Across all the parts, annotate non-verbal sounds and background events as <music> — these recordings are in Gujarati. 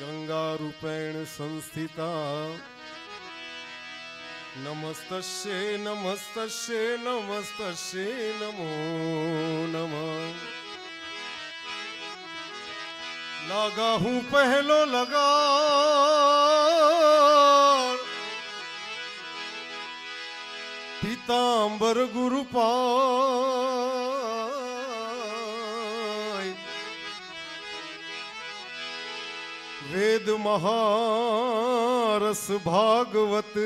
ગંગારૂપેણ સંસ્થિતા નમસ્તસ્યે નમસ્તસ્યે નમસ્તસ્યે નમો નમ લાગા હું પહેલો લગા પિતાંબર ગુરુ વેદ મહારસ ભાગવત.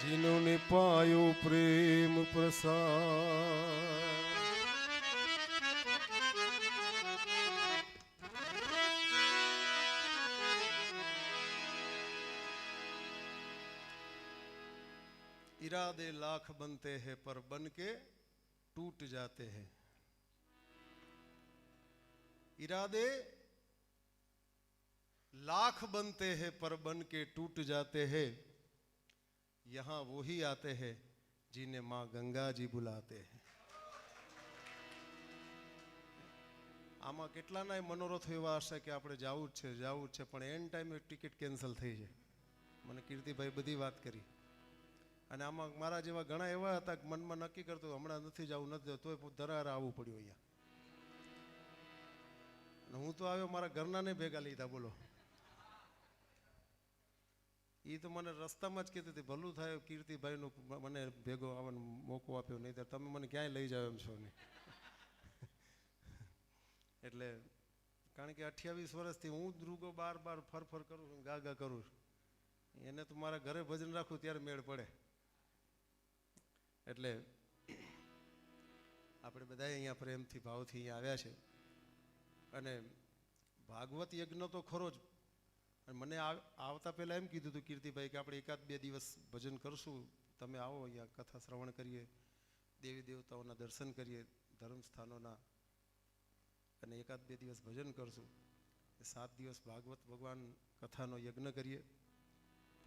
જીનોને પાયો પ્રેમ પ્રસાદ. इरादे लाख बनते हैं पर बन के टूट जाते हैं इरादे लाख बनते हैं पर बन के टूट जाते हैं यहाँ वो ही आते हैं जिन्हें माँ गंगा जी बुलाते हैं આમાં કેટલાના મનોરથો એવા હશે કે આપણે જવું જ છે જવું જ છે પણ એન ટાઈમે ટિકિટ કેન્સલ થઈ છે મને કીર્તિભાઈ બધી વાત કરી અને આમાં મારા જેવા ઘણા એવા હતા કે મનમાં નક્કી કરતો, હમણાં નથી જવું, નથી તોય ધરાર આવવું પડ્યું અહીંયા. હું તો આવ્યો, મારા ઘરનાને ભેગા લીધા, બોલો. એ તો મને રસ્તામાં જ કહેતી હતી, ભલું થાય કીર્તિભાઈનું મને ભેગો આવવાનો મોકો આપ્યો નહીં તમે મને ક્યાંય લઈ જાઓ એમ છો ને? <laughs> એટલે કારણ કે અઠ્યાવીસ વર્ષથી હું જ રૂગો બાર બાર ફર ફર કરું છું ગા ગા કરું છું. એને તો મારા ઘરે ભજન રાખું ત્યારે મેળ પડે. એટલે આપણે બધા અહીંયા પ્રેમથી, ભાવથી અહીંયા આવ્યા છે. અને ભાગવત યજ્ઞ તો ખરો જ. મને આવતા પહેલાં એમ કીધું હતું કીર્તિભાઈ કે આપણે એકાદ બે દિવસ ભજન કરશું. તમે આવો અહીંયા કથા શ્રવણ કરીએ, દેવી દેવતાઓના દર્શન કરીએ ધર્મસ્થાનોના અને એકાદ બે દિવસ ભજન કરશું. સાત દિવસ ભાગવત ભગવાન કથાનો યજ્ઞ કરીએ.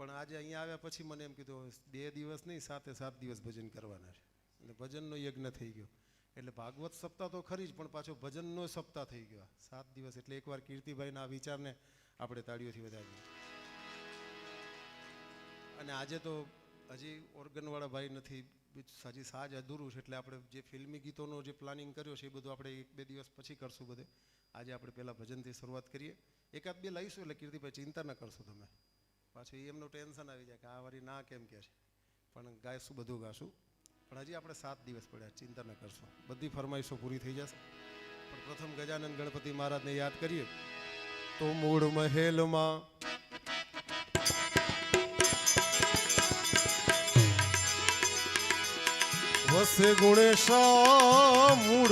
પણ આજે અહીંયા આવ્યા પછી મને એમ કીધું બે દિવસ નહીં સાતે સાત દિવસ ભજન કરવાના છે. એટલે ભજનનો યજ્ઞ થઈ ગયો. એટલે ભાગવત સપ્તાહ તો ખરી જ, પણ પાછો ભજનનો સપ્તાહ થઈ ગયો. સાત દિવસ એટલે એકવાર કીર્તિભાઈના આ વિચારને આપણે તાળીઓથી વધારીએ અને આજે તો હજી ઓર્ગનવાળા ભાઈ નથી, હજી સાજ અધૂરું છે, એટલે આપણે જે ફિલ્મી ગીતોનો જે પ્લાનિંગ કર્યો છે એ બધું આપણે એક બે દિવસ પછી કરશું બધે. આજે આપણે પહેલાં ભજનથી શરૂઆત કરીએ. એકાદ બે લઈશું, એટલે કીર્તિભાઈ ચિંતા ન કરશો તમે. પાછું એમનું ટેન્શન આવી જાય કે આ વારી ના કેમ કે છે. પણ ગાઈશું, બધું ગાશું. પણ હજી આપણે સાત દિવસ પડ્યા, ચિંતા ન કરશો. બધી ફરમાઈશો પૂરી થઈ જશે. પણ પ્રથમ ગજાનંદ ગણપતિ મહારાજને યાદ કરીએ, તો મૂળ મહેલમાં વસે ગુણેશ મૂળ